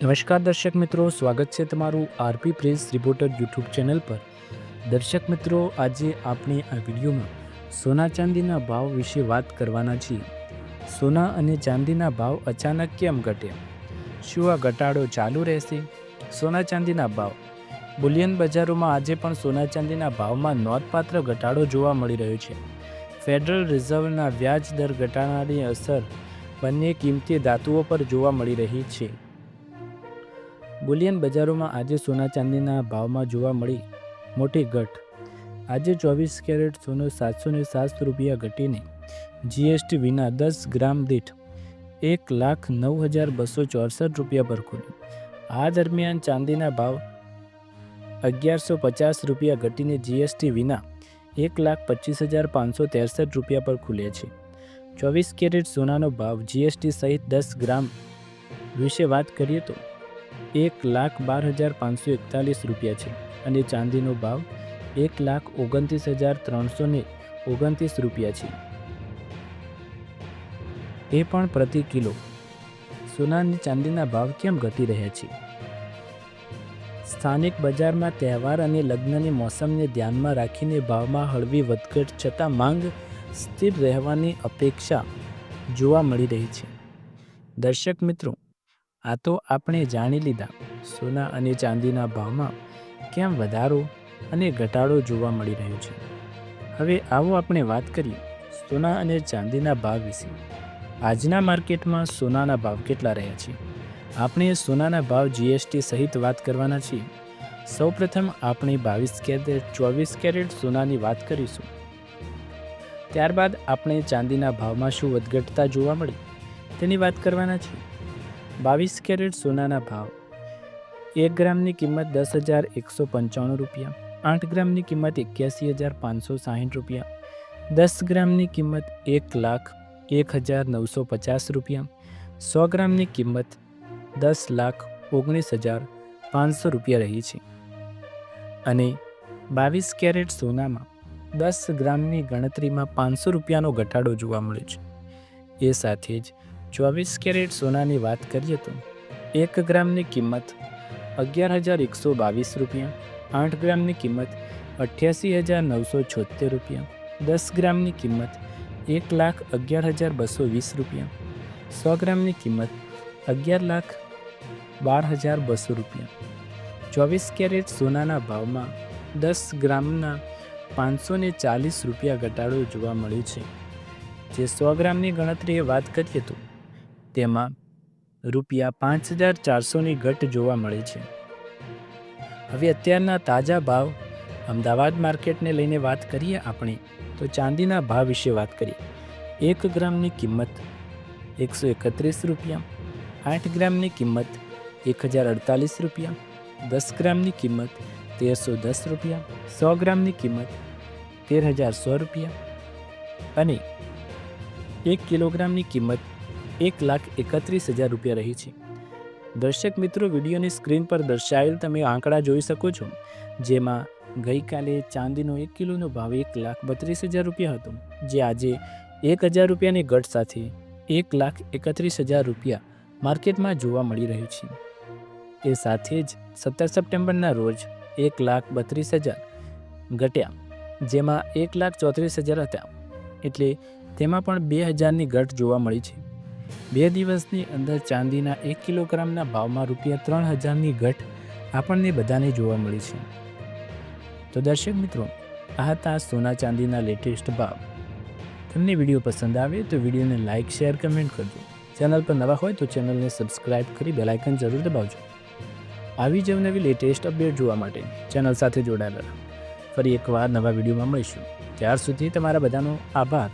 નમસ્કાર દર્શક મિત્રો, સ્વાગત છે તમારું RP press reporter YouTube channel પર. દર્શક મિત્રો, આજે આપણે આ વિડીયોમાં સોના ચાંદીના ભાવ વિશે વાત કરવાના છીએ. સોના અને ચાંદીના ભાવ અચાનક કેમ ઘટ્યા શું આ ઘટાડો ચાલુ રહેશે? સોના ચાંદીના ભાવ. બુલિયન બજારોમાં આજે પણ સોના ચાંદીના ભાવમાં નોંધપાત્ર ઘટાડો જોવા મળી રહ્યો છે. ફેડરલ રિઝર્વના વ્યાજ દર ઘટાડાની અસર બંને કિંમતી ધાતુઓ પર જોવા મળી રહી છે. બુલિયન બજારોમાં આજે સોના ચાંદીના ભાવમાં જોવા મળી મોટી ઘટ. આજે ચોવીસ કેરેટ સોનું સાતસો ને સાત રૂપિયા ઘટીને જીએસટી વિના દસ ગ્રામ દીઠ એક લાખ નવ હજાર બસો ચોસઠ રૂપિયા પર ખુલ્યું. આ દરમિયાન ચાંદીના ભાવ અગિયારસો પચાસ રૂપિયા ઘટીને જીએસટી વિના એક લાખ પચીસ હજાર પાંચસો ત્રેસઠ રૂપિયા પર ખુલે છે. ચોવીસ કેરેટ સોનાનો ભાવ જીએસટી સહિત દસ ગ્રામ વિશે વાત કરીએ તો એક લાખ બાર હજાર પાંચસો એકતાલીસ રૂપિયા છે અને ચાંદીનો ભાવ એક લાખ ઓગણત્રીસ હજાર ત્રણસો ઓગણત્રીસ રૂપિયા છે. એ પણ પ્રતિ કિલો. સોના અને ચાંદીના ભાવ કેમ ઘટી રહ્યા છે? સ્થાનિક બજારમાં તહેવાર અને લગ્નની મોસમને ધ્યાનમાં રાખીને ભાવમાં હળવી વધઘટ છતાં માંગ સ્થિર રહેવાની અપેક્ષા જોવા મળી રહી છે. દર્શક મિત્રો આ તો આપણે જાણી લીધા. સોના અને ચાંદીના ભાવમાં કેમ વધારો અને ઘટાડો જોવા મળી રહ્યો છે? હવે આવો આપણે વાત કરીએ સોના અને ચાંદીના ભાવ વિશે. આજના માર્કેટમાં સોનાના ભાવ કેટલા રહ્યા છે? આપણે સોનાના ભાવ જીએસટી સહિત વાત કરવાના છીએ. સૌપ્રથમ આપણે બાવીસ કેરેટ, ચોવીસ કેરેટ સોનાની વાત કરીશું. ત્યારબાદ આપણે ચાંદીના ભાવમાં શું વધઘટતા જોવા મળી તેની વાત કરવાના છીએ. બાવીસ કેરેટ સોનાના ભાવ. એક ગ્રામની કિંમત દસ હજાર એકસો પંચાણું રૂપિયા. આઠ ગ્રામની કિંમત એક્યાસી હજાર પાંચસો સાહીઠ રૂપિયા. દસ ગ્રામની કિંમત એક લાખ એક હજાર નવસો પચાસ રૂપિયા. સો ગ્રામની કિંમત દસ લાખ ઓગણીસ હજાર પાંચસો રૂપિયા રહી છે. અને બાવીસ કેરેટ સોનામાં દસ ગ્રામની ગણતરીમાં પાંચસો રૂપિયાનો ઘટાડો જોવા મળ્યો છે. એ સાથે જ ચોવીસ કેરેટ સોનાની વાત કરીએ તો એક ગ્રામની કિંમત અગિયાર હજાર એકસો બાવીસ રૂપિયા, આઠ ગ્રામની કિંમત અઠ્યાસી હજાર નવસો છોતેર રૂપિયા, દસ ગ્રામની કિંમત એક લાખ અગિયાર હજાર બસો વીસ રૂપિયા, સો ગ્રામની કિંમત અગિયાર લાખ બાર હજાર બસો રૂપિયા. ચોવીસ કેરેટ સોનાના ભાવમાં દસ ગ્રામના પાંચસો ચાલીસ રૂપિયા ઘટાડો જોવા મળ્યો છે. જે સો ગ્રામની ગણતરીએ વાત કરીએ તો તેમાં રૂપિયા પાંચ હજાર ચારસોની ઘટ જોવા મળે છે. હવે અત્યારના તાજા ભાવ અમદાવાદ માર્કેટને લઈને વાત કરીએ આપણે, તો ચાંદીના ભાવ વિશે વાત કરીએ. એક ગ્રામની કિંમત એકસો એકત્રીસ રૂપિયા, આઠ ગ્રામની કિંમત એક હજાર અડતાલીસ રૂપિયા, દસ ગ્રામની કિંમત તેરસો દસ રૂપિયા, સો ગ્રામની કિંમત તેર હજાર સો રૂપિયા અને એક કિલોગ્રામની કિંમત એક લાખ એકત્રીસ હજાર રૂપિયા રહી છે. દર્શક મિત્રો, વિડીયોની સ્ક્રીન પર દર્શાવેલ તમે આંકડા જોઈ શકો છો, જેમાં ગઈકાલે ચાંદીનો એક કિલોનો ભાવ એક લાખ બત્રીસ હજાર રૂપિયા હતો, જે આજે એક હજાર રૂપિયાની ઘટ સાથે એક લાખ એકત્રીસ હજાર રૂપિયા માર્કેટમાં જોવા મળી રહ્યું છે. એ સાથે જ સત્તર સપ્ટેમ્બરના રોજ એક લાખ બત્રીસ હજાર ઘટ્યા, જેમાં એક લાખ ચોત્રીસ હજાર હતા, એટલે તેમાં પણ બે હજારની ઘટ જોવા મળી છે. બે દિવસની અંદર ચાંદીના એક કિલોગ્રામના ભાવમાં રૂપિયા ત્રણ હજારની ઘટ આપણને બધાને જોવા મળી છે. તો દર્શક મિત્રો, આ હતા સોના ચાંદીના લેટેસ્ટ ભાવ. તમને વીડિયો પસંદ આવે તો વિડીયોને લાઇક, શેર, કમેન્ટ કરજો. ચેનલ પર નવા હોય તો ચેનલને સબસ્ક્રાઇબ કરી બેલાઇકન જરૂર દબાવજો. આવી જ નવી લેટેસ્ટ અપડેટ જોવા માટે ચેનલ સાથે જોડાયેલા ફરી એકવાર નવા વિડીયોમાં મળીશું. ત્યાર સુધી તમારા બધાનો આભાર.